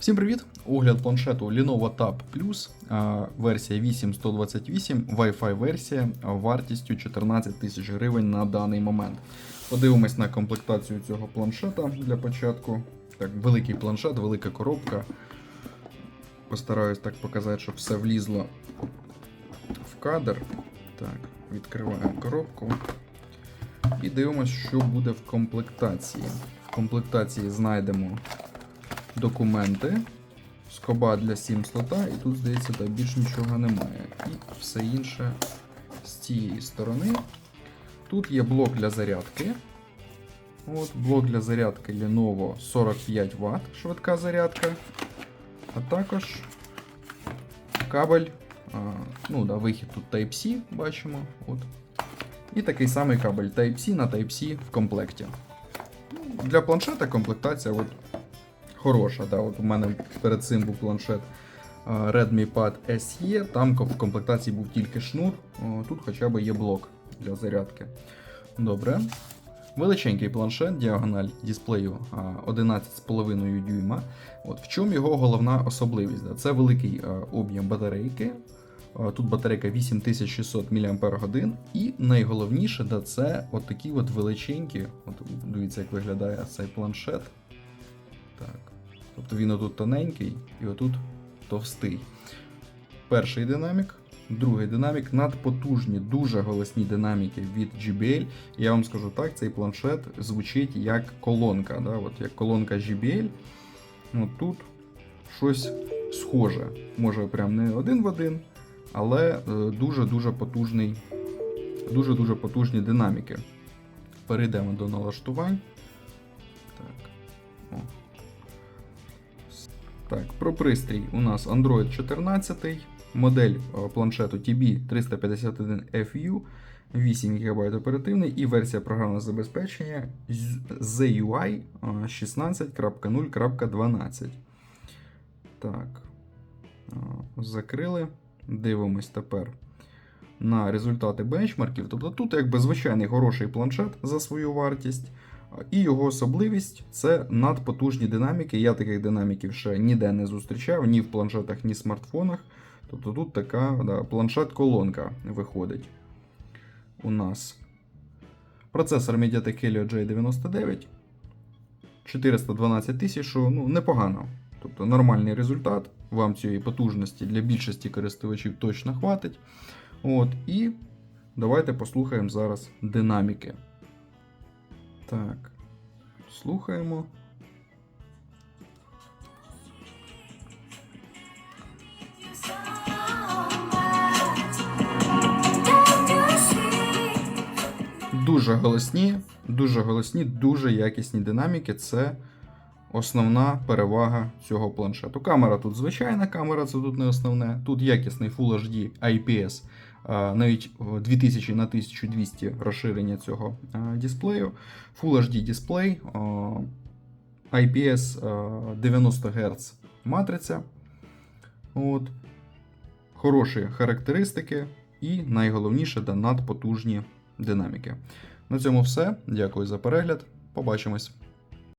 Всім привіт! Огляд планшету Lenovo Tab Plus, версія 8128, Wi-Fi версія вартістю 14 тисяч гривень на даний момент. Подивимось на комплектацію цього планшета для початку. Так, великий планшет, велика коробка. Постараюсь так показати, щоб все влізло в кадр. Так, відкриваємо коробку. І дивимося, що буде в комплектації. В комплектації знайдемо документи, скоба для сім слота, і тут, здається, так, більш нічого немає. І все інше з цієї сторони. Тут є блок для зарядки. От, Блок для зарядки Lenovo 45 Вт, швидка зарядка. А також кабель, а, ну да, вихід тут Type-C, бачимо. От. І такий самий кабель Type-C на Type-C в комплекті. Для планшета комплектація от хороша. Да. От у мене перед цим був планшет Redmi Pad SE, там в комплектації був тільки шнур, тут хоча б є блок для зарядки. Добре. Величенький планшет, діагональ дисплею 11,5 дюйма. От В чому його головна особливість? Да? Це великий об'єм батарейки. Тут батарейка 8600 мАч. І найголовніше, да, це от такі от величенькі. От Дивіться, як виглядає цей планшет. Так. Тобто він отут тоненький і отут товстий. Перший динамік, другий динамік, надпотужні, дуже голосні динаміки від JBL. Я вам скажу так, цей планшет звучить як колонка. Да? От як колонка JBL. От тут щось схоже. Може, прям не один в один, але дуже-дуже потужний, дуже-дуже потужні динаміки. Перейдемо до налаштувань. Так. Так, про пристрій у нас Android 14, модель е, планшету TB351FU, 8 ГБ оперативний і версія програмного забезпечення ZUI 16.0.12. Так, е, закрили. Дивимось тепер на результати бенчмарків. Тобто тут якби звичайний хороший планшет за свою вартість. І його особливість це надпотужні динаміки. Я таких динаміків ще ніде не зустрічав, ні в планшетах, ні в смартфонах. Тобто тут така да, планшет-колонка виходить у нас. Процесор Mediatek Helio J99. 412 тисяч, ну, непогано. Тобто нормальний результат. Вам цієї потужності для більшості користувачів точно хватить. От, І давайте послухаємо зараз динаміки. Так, слухаємо. Дуже голосні, дуже голосні, дуже якісні динаміки. Це основна перевага цього планшету. Камера тут звичайна камера, це тут не основне. Тут якісний Full HD IPS, навіть 2000 на 1200 розширення цього а, дисплею. Full HD дисплей, IPS 90 Гц матриця. От. Хороші характеристики і найголовніше да, надпотужні динаміки. На цьому все. Дякую за перегляд. Побачимось.